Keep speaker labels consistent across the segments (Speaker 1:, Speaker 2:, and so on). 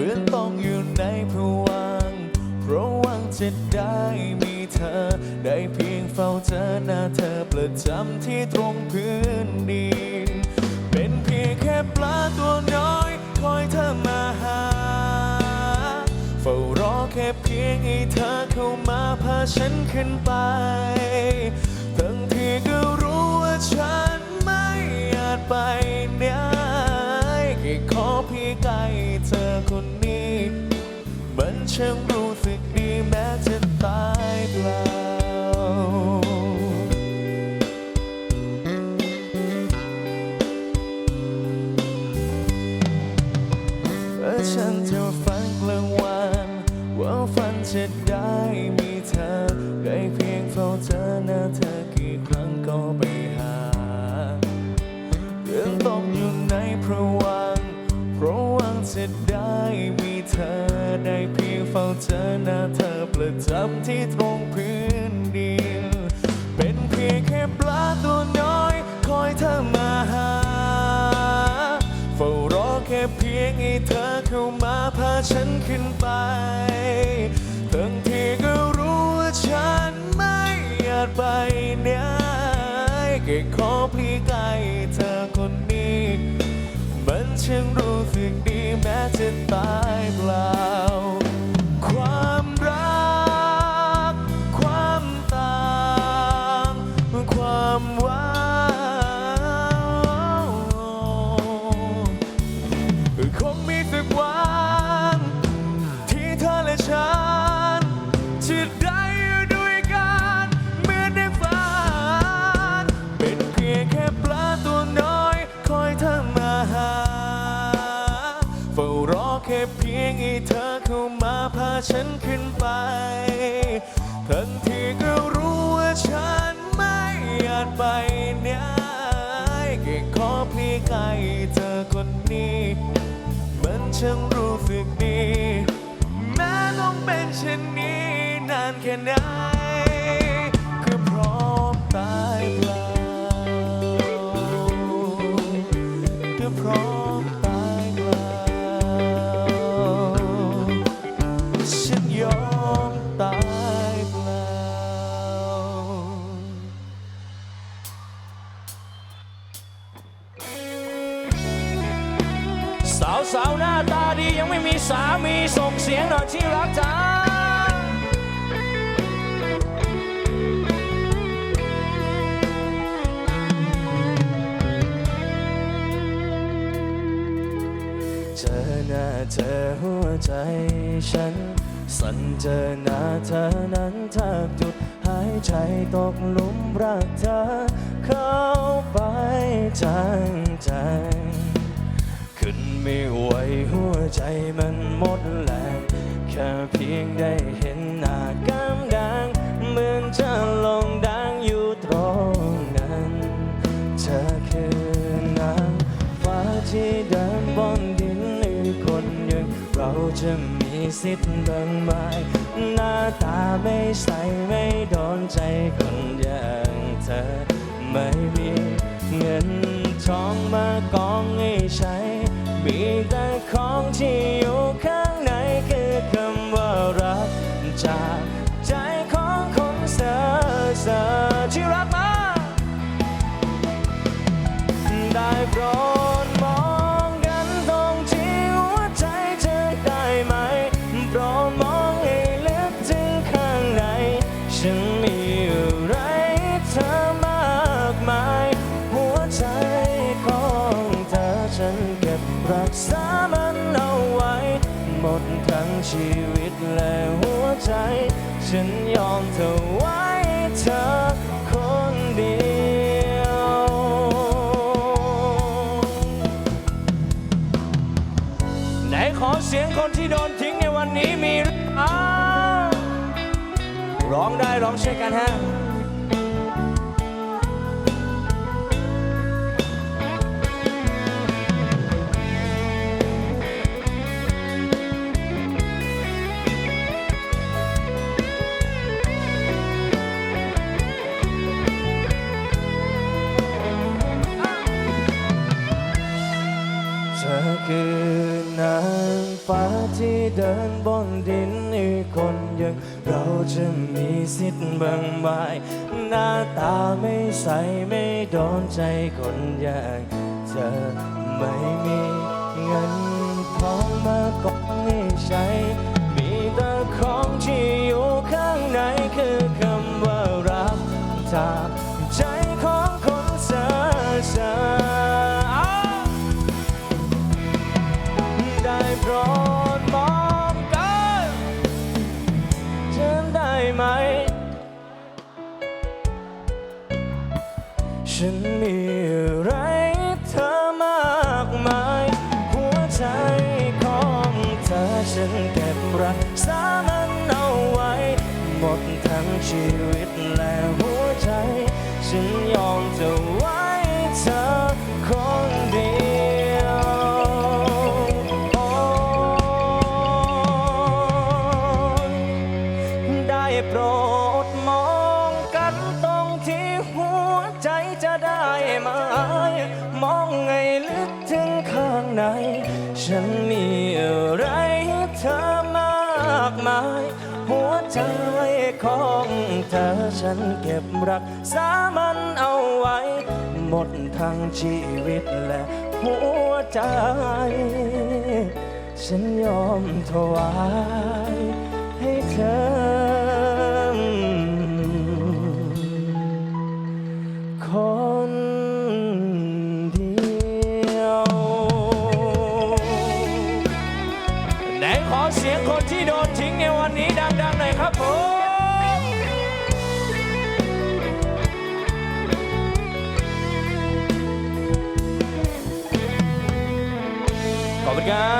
Speaker 1: เหมือนต้องอยู่ในผวังเพราะหวังจะได้มีเธอ ได้เพียงเฝ้าเจอหน้าเธอประจำที่ตรงพื้นดิน เป็นเพียงแค่ปลาตัวน้อย คอยเธอมาหา เฝ้ารอแค่เพียงให้เธอเข้ามาพาฉันขึ้นไปทั้งที่ก็รู้ว่าฉันไม่อาจไปไหน คนนี้ มันช่างรู้สึกดีแม้จะตายเปล่าเมื่อฉันจะฝันกลางวัน ว่าฝันจะได้มีเธอได้เพียงเฝ้าเธอ เฝ้าเจอหน้าเธอประจำที่ตรงพื้นดินเป็นเพียงแค่ปลาตัวน้อย คอยเธอมาหา เฝ้ารอแค่เพียงให้เธอเข้ามาพาฉันขึ้นไปทั้งที่ก็รู้ว่าฉันไม่อาจไปไหนแค่ขอเพียงใกล้เธอคนนี้ มันช่างรู้สึกดีแม้จะตายเปล่า กวันที่เธอและฉันจะได้อยู่ด้วยกันเหมือนในฝันเป็นเพียงแค่ปลาตัวน้อยคอยเธอมาหาเฝ้ารอแค่เพียงให้เธอเข้ามาพาฉันขึ้นไป ทั้งที่ก็รู้ว่าฉันไม่อาจไปไหน ฉันรู้สึกดี แม้ต้องเป็นเช่นนี้นานแค่ไหน
Speaker 2: สามีส่งเสียงหน่อยที่รักจ้า
Speaker 1: เจอหน้าเธอหัวใจฉัน สั่นเจอหน้าเธอนั้นแทบหยุดหายใจตกหลุมรักเธอ เข้าไปจังใจ นไม่ไหวหัวใจมันหมดแรงแค่เพียงได้เห็นหน้ากำดังเหมือนจะลงดังอยู่ตรงนั้น เธอคือนางฟ้าที่เดินบนดินหรือคนอย่างเราจะมีสิทธิ์บ้างไหมหน้าตาไม่ใสไม่โดนใจคนอย่างเธอ ไม่มีเงินทองมา ของที่ หมดทั้งชีวิตและหัวใจ ฉันยอมเธอไว้เธอคนเดียว
Speaker 2: ไหนขอเสียงคนที่โดนทิ้งในวันนี้มีหรือเปล่าร้องได้ร้องช่วยกันฮะ ที่เดินบนดินอีกคนอย่างเราจะมีสิทธิ์เบิ่งบายหน้าตาไม่ใสไม่โดนใจคนอย่างเธอไม่มีเงินทองมากองให้ใช้ มีแต่ของที่อยู่ข้างในคือคำว่ารักจาก ฉันเก็บรักษามันเอาไว้ หมดทั้งชีวิตและหัวใจ ฉันยอมถวายให้เธอ คนเดียว
Speaker 1: ไหนขอเสียงคนที่โดนทิ้งในวันนี้ดังๆ
Speaker 3: หน่
Speaker 4: อยครับผม
Speaker 3: ข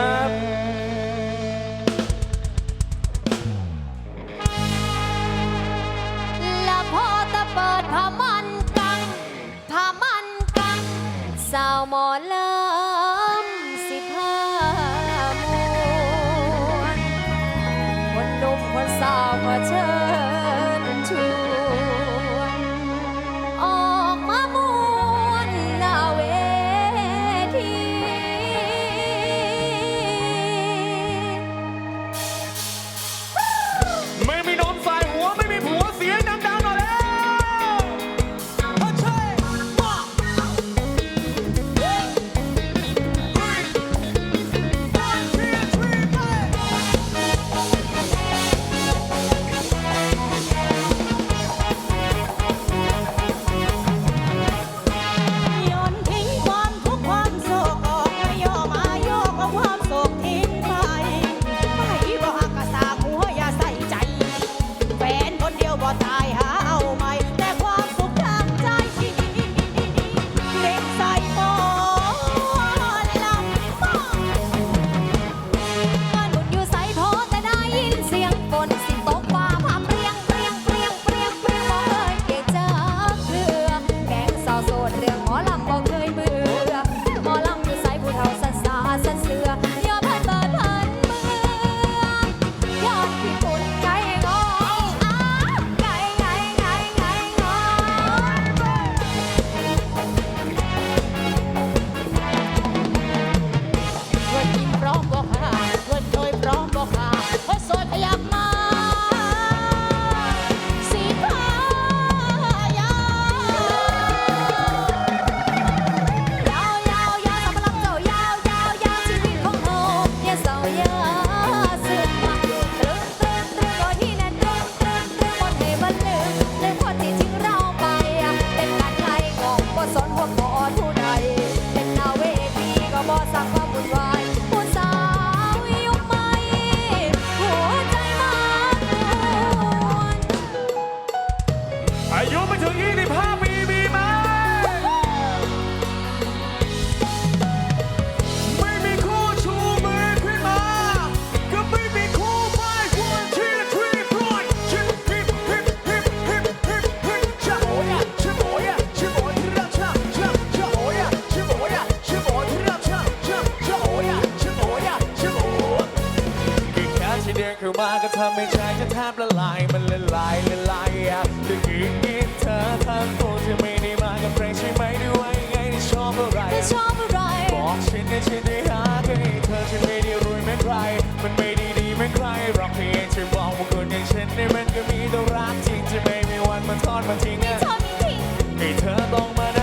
Speaker 4: อายุไม่
Speaker 1: ถึง 25 สียงเข้ามาก็ทำให้ใจฉัแทบละลาย มันละลายละลายอยากจะกินกินเธอทั้งตัวจะไม่ได้มากับใครใช่ไหมด้วยไงที่ชอบอะไร
Speaker 4: ชอบอะไร
Speaker 1: บอกฉันให้ฉันได้หาเธอฉันไม่ได้รวยเมืใคร
Speaker 3: มันไม่ดีดีเมืใครรักเพียงฉันบอกว่าคนอย่างฉันนี่มันก็มีต้องรักจริงจะไม่มีวันมันทอดมันทิ้งให้เธอต้องมา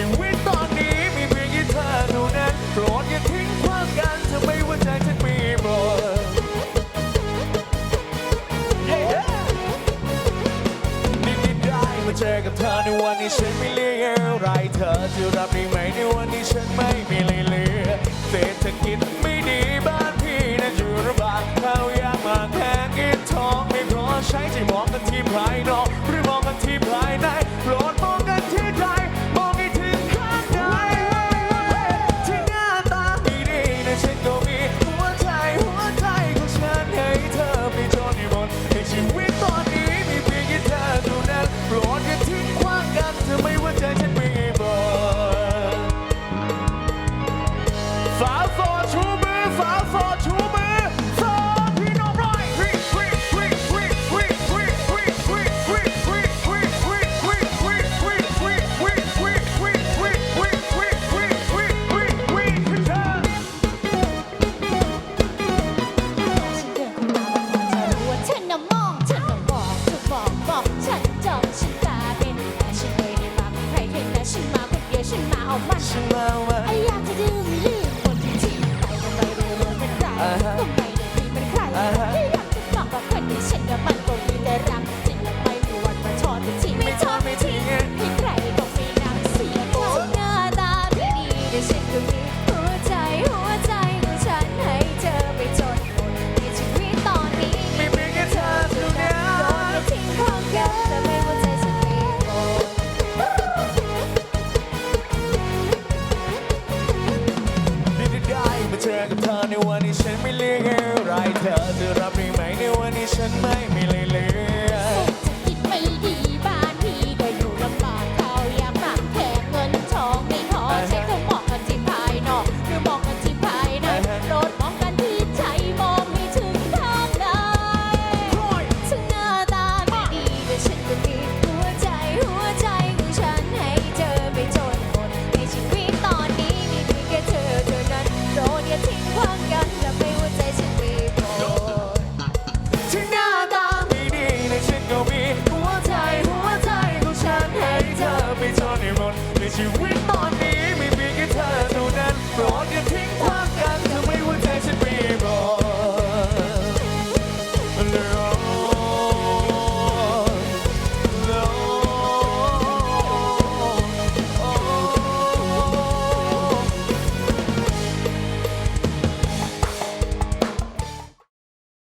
Speaker 3: ชีวิตตอนนี้มีเพียงแค่เธอเท่นั้นโปรดอย่าทิ้งความ
Speaker 1: กันเธอไม่ว่าใจฉันมีหมดนี่
Speaker 3: ที่
Speaker 1: ได้
Speaker 3: มาเจอกับเธอในวันนี้ฉันไม่เหลืออะไรเธอจะรับได้ไหมในวันนี้ฉันไม่มีเลยเหลือ
Speaker 1: แต่เธอคิด
Speaker 3: to win.